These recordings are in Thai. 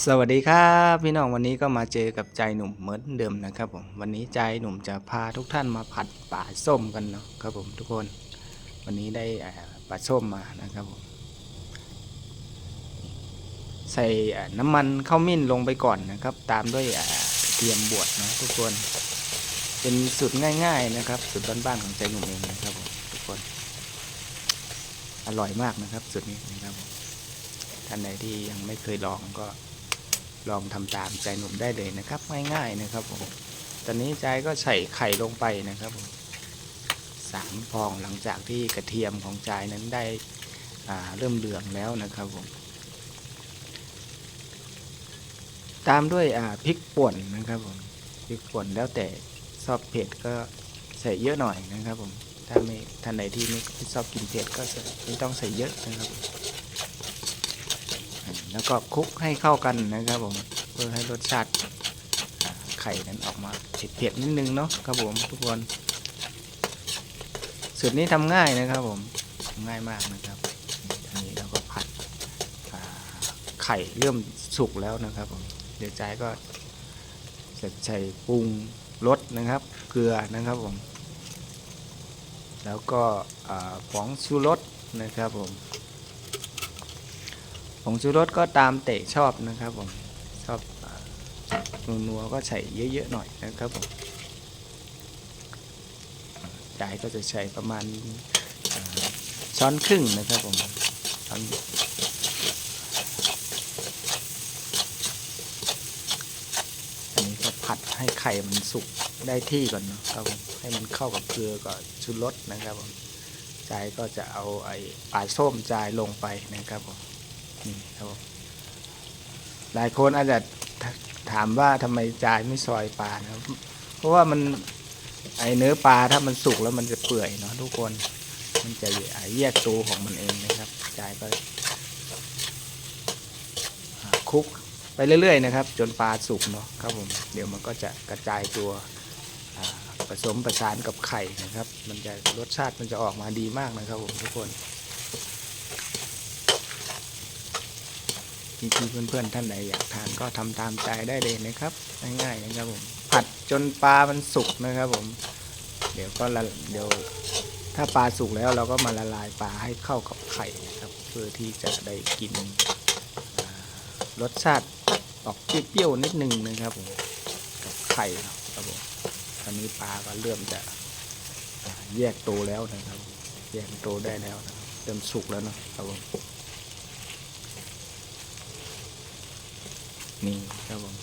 สวัสดีครับพี่น้องวันนี้ก็มาเจอกับใจหนุ่มเหมือนเดิมนะครับผมวันนี้ใจหนุ่มจะพาทุกท่านมาผัดปลาส้มกันเนาะครับผมทุกคน วันนี้ได้เอ่าส้มมานะครับผมใส่น้ำมันข้าวมิ้นลงไปก่อนนะครับ ตามด้วยเอ่อกระเทียมบวชนะทุกคน เป็นสูตรง่าย ๆนะครับสูตรบ้านๆของใจหนุ่มเองนะครับผมทุกคน อร่อยมากนะครับสูตรนี้นะครับท่านใดที่ยังไม่เคยลองก็ ลองทำตามใจหนุ่มได้เลยนะครับ ง่ายๆนะครับผมตอนนี้ใจก็ใส่ไข่ลงไปนะครับผมสามฟองหลังจากที่กระเทียมของใจนั้นได้เริ่มเหลืองแล้วนะครับผมตามด้วยพริกป่นนะครับผมพริกป่นแล้วแต่ชอบเผ็ดก็ใส่เยอะหน่อยนะครับผมถ้าไม่ท่านใดที่ไม่ชอบกินเผ็ดก็ไม่ต้องใส่เยอะนะครับผม แล้วก็คลุกให้เข้ากันนะครับผมเพื่อให้รสชาติไข่นั้นออกมาเผ็ดๆนิดนึงเนาะครับผมทุกคนสูตรนี้ทำง่ายนะครับผมง่ายมากนะครับอันนี้เราก็ผัดไข่เริ่มสุกแล้วนะครับผมเดี๋ยวใจก็จะใส่ปรุงรสนะครับ เกลือนะครับผมแล้วก็อ่าผงชูรสนะครับผม ผงชูรสก็ตามเตะชอบนะครับผมชอบนัวๆก็ใส่เยอะๆหน่อยนะครับผมจ่ายก็จะใช้ประมาณช้อนครึ่งนะครับผมช้อนอันนี้ก็ผัดให้ไข่มันสุกได้ที่ก่อนเนาะครับผมให้มันเข้ากับเกลือกับชูรสนะครับผมจ่ายก็จะเอาไอ้ปลาส้มจ่ายลงไปนะครับผม นี่ครับหลายคนอาจจะถามว่าทำไมจายไม่ซอยปลานะครับ เพราะว่ามันไอเนื้อปลาถ้ามันสุกแล้วมันจะเปื่อยเนาะทุกคน มันจะแยกตัวของมันเองนะครับ จายก็คุกไปเรื่อยๆนะครับ จนปลาสุกเนาะครับผมเดี๋ยวมันก็จะกระจายตัวผสมประสานกับไข่นะครับ มันจะรสชาติมันจะออกมาดีมากนะครับผมทุกคน พี่ๆเพื่อนๆท่านใดอยากทานก็ทำตามใจได้เลยนะครับง่ายๆนะครับผมผัดจนปลามันสุกนะครับผม เดี๋ยวก็ละเดี๋ยวถ้าปลาสุกแล้วเราก็มาละลายปลาให้เข้ากับไข่นะครับ เพื่อที่จะได้กินรสชาติออกเปรี้ยวๆนิดนึงนะครับผมกับไข่ครับผมตอนนี้ปลาก็เริ่มจะแยกตัวแล้วนะครับ แยกตัวได้แล้วนะเริ่มสุกแล้วนะครับผม นี่ครับผม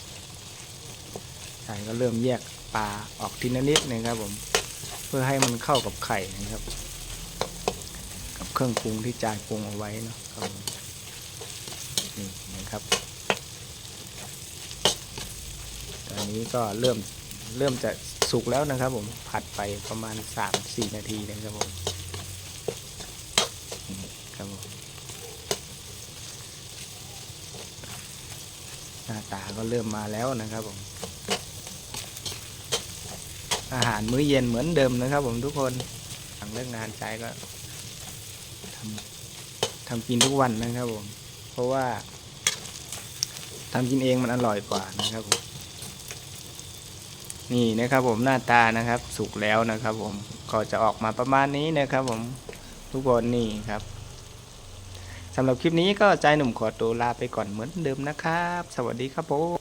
ใช่ก็เริ่มแยกปลาออกทีละนิดนะครับผม เพื่อให้มันเข้ากับไข่นะครับ กับเครื่องปรุงที่จ่ายปรุงเอาไว้นะครับผมนี่นะครับ ตอนนี้ก็เริ่มเริ่มจะสุกแล้วนะครับผมผัดไปประมาณ 3-4 นาทีนะครับผมนี่ครับผม หน้า ตาก็เริ่มมาแล้วนะครับผม อาหารมื้อเย็นเหมือนเดิมนะครับ ผมทุกคนหลังเลิกงานใจก็ทำทำกินทุกวันนะครับผม เพราะว่าทำกินเองมันอร่อยกว่านะครับผม นี่นะครับผมหน้าตานะครับ สุกแล้วนะครับ ผมก็จะออกมาประมาณนี้นะครับ ผมทุกคนนี่ครับ สำหรับคลิปนี้ก็ใจหนุ่มขอตัวลาไปก่อนเหมือนเดิมนะครับ สวัสดีครับผม